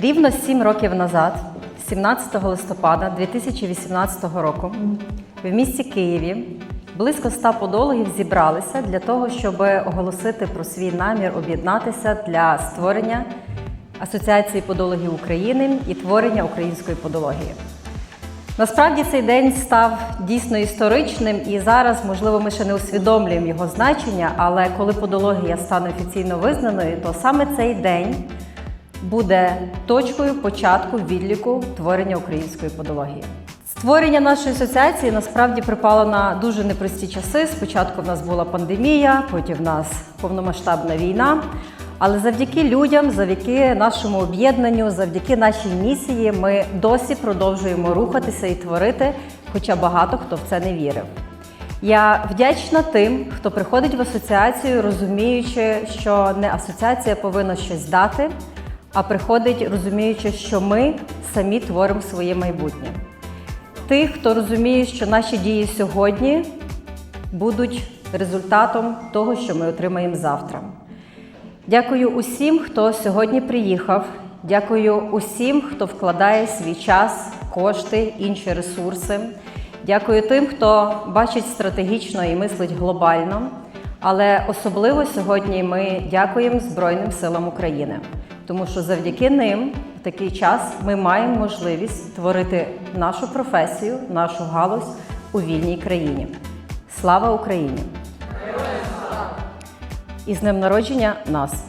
Рівно сім років назад, 17 листопада 2018 року, в місті Києві близько ста подологів зібралися для того, щоб оголосити про свій намір об'єднатися для створення Асоціації подологів України і творення української подології. Насправді цей день став дійсно історичним, і зараз, можливо, ми ще не усвідомлюємо його значення, але коли подологія стане офіційно визнаною, то саме цей день буде точкою початку відліку творення української подології. Створення нашої асоціації насправді припало на дуже непрості часи. Спочатку в нас була пандемія, потім в нас повномасштабна війна. Але завдяки людям, завдяки нашому об'єднанню, завдяки нашій місії, ми досі продовжуємо рухатися і творити, хоча багато хто в це не вірив. Я вдячна тим, хто приходить в асоціацію, розуміючи, що не асоціація повинна щось дати, а приходить, розуміючи, що ми самі творимо своє майбутнє. Тих, хто розуміє, що наші дії сьогодні будуть результатом того, що ми отримаємо завтра. Дякую усім, хто сьогодні приїхав. Дякую усім, хто вкладає свій час, кошти, інші ресурси. Дякую тим, хто бачить стратегічно і мислить глобально. Але особливо сьогодні ми дякуємо Збройним силам України, тому що завдяки ним в такий час ми маємо можливість творити нашу професію, нашу галузь у вільній країні. Слава Україні! І з днем народження нас!